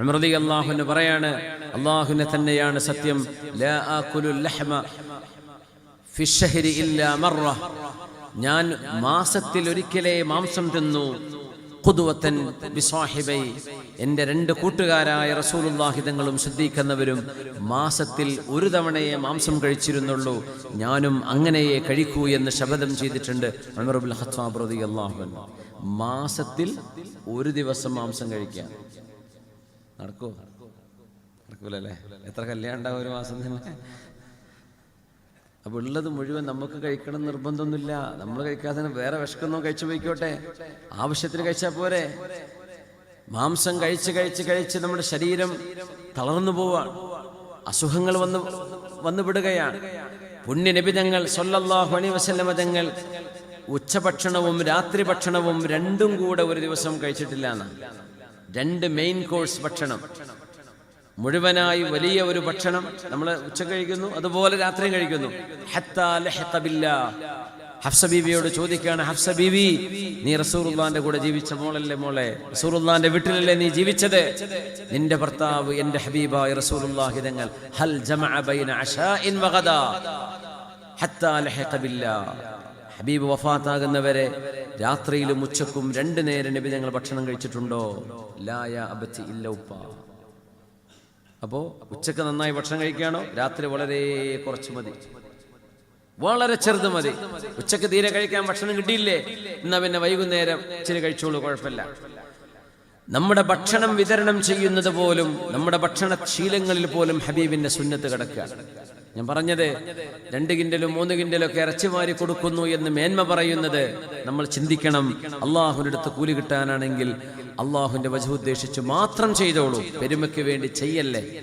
ഉമർദി അള്ളാഹുന് പറയാണ് അള്ളാഹുനെ തന്നെയാണ് സത്യം. ഞാൻ മാസത്തിൽ ഒരിക്കലേ മാംസം തിന്നു. കുതുവത്തൻ ബിസാഹിബൈ എന്റെ രണ്ട് കൂട്ടുകാരായ റസൂലുള്ളാഹിതങ്ങളും ശ്രദ്ധിക്കുന്നവരും മാസത്തിൽ ഒരു തവണയെ മാംസം കഴിച്ചിരുന്നുള്ളൂ. ഞാനും അങ്ങനെയെ കഴിക്കൂ എന്ന് ശപഥം ചെയ്തിട്ടുണ്ട് അമറുബുൽ ഖത്താബ് അള്ളാഹു മാസത്തിൽ ഒരു ദിവസം മാംസം കഴിക്കാം. നടക്കുമോ നടക്കൂലല്ലേ? എത്ര കല്യാണം ഉണ്ടാവും ഒരു മാസം അപ്പോൾ അപ്പൊ ഉള്ളത് മുഴുവൻ നമുക്ക് കഴിക്കണം നിർബന്ധമൊന്നുമില്ല. നമ്മൾ കഴിക്കാതെ വേറെ വിശക്കുന്നോ കഴിച്ചു പോയിക്കോട്ടെ. ആവശ്യത്തിന് കഴിച്ചാൽ പോരെ. മാംസം കഴിച്ച് കഴിച്ച് കഴിച്ച് നമ്മുടെ ശരീരം തളർന്നു പോവാണ് അസുഖങ്ങൾ വന്ന് വന്നു വിടുകയാണ്. പുണ്യ നബിതങ്ങൾ സൊല്ലാഹു അണി വസല്ലമ തങ്ങൾ ഉച്ചഭക്ഷണവും രാത്രി ഭക്ഷണവും രണ്ടും കൂടെ ഒരു ദിവസം കഴിച്ചിട്ടില്ല എന്നാണ്. രണ്ട് മെയിൻ കോഴ്സ് ഭക്ഷണം. മുഴുവനായി വലിയ ഒരു ഭക്ഷണം നമ്മൾ ഉച്ച കഴിക്കുന്നു അതുപോലെ രാത്രിയും കഴിക്കുന്നു. ഹഫ്സ ബീവിയോട് ചോദിക്കുകയാണ് ഹഫ്സ ബീവി നീ റസൂറുല്ലാന്റെ കൂടെ ജീവിച്ച മോളല്ലേ മോളെ? റസൂറുല്ലാന്റെ വീട്ടിലല്ലേ നീ ജീവിച്ചത്? നിന്റെ ഭർത്താവ് എന്റെ ഹബീബായ റസൂലുള്ളാഹി തങ്ങൾ ഹൽ ജമഅ ബൈന അശാഇൻ വഗദാ. ഹത്താ ബില്ലാ. ഹബീബ് വഫാത്താകുന്നവരെ രാത്രിയിലും ഉച്ചക്കും രണ്ടു നേരം നബി ഞങ്ങൾ ഭക്ഷണം കഴിച്ചിട്ടുണ്ടോ? ലായ അബച്ചി ഇല്ല ഉപ്പ. അപ്പോ ഉച്ചയ്ക്ക് നന്നായി ഭക്ഷണം കഴിക്കുകയാണോ? രാത്രി വളരെ കുറച്ച് മതി. വളരെ ചെറുത് മതി. ഉച്ചയ്ക്ക് തീരെ കഴിക്കാൻ ഭക്ഷണം കിട്ടിയില്ലേ? എന്നാ പിന്നെ വൈകുന്നേരം ഇച്ചിരി കഴിച്ചോളൂ കുഴപ്പമില്ല. നമ്മുടെ ഭക്ഷണം വിതരണം ചെയ്യുന്നത് പോലും നമ്മുടെ ഭക്ഷണ ശീലങ്ങളിൽ പോലും ഹബീബിന്റെ സുന്നത്ത് കിടക്കുക. ഞാൻ പറഞ്ഞത് രണ്ട് കിൻഡലും മൂന്ന് കിൻഡലും ഒക്കെ ഇറച്ചി വാരി കൊടുക്കുന്നു എന്ന് മേന്മ പറയുന്നത് നമ്മൾ ചിന്തിക്കണം. അള്ളാഹുവിന്റെ അടുത്ത് കൂലി കിട്ടാനാണെങ്കിൽ അള്ളാഹുവിന്റെ വജു ഉദ്ദേശിച്ച് മാത്രം ചെയ്തോളൂ. പെരുമയ്ക്ക് വേണ്ടി ചെയ്യല്ലേ?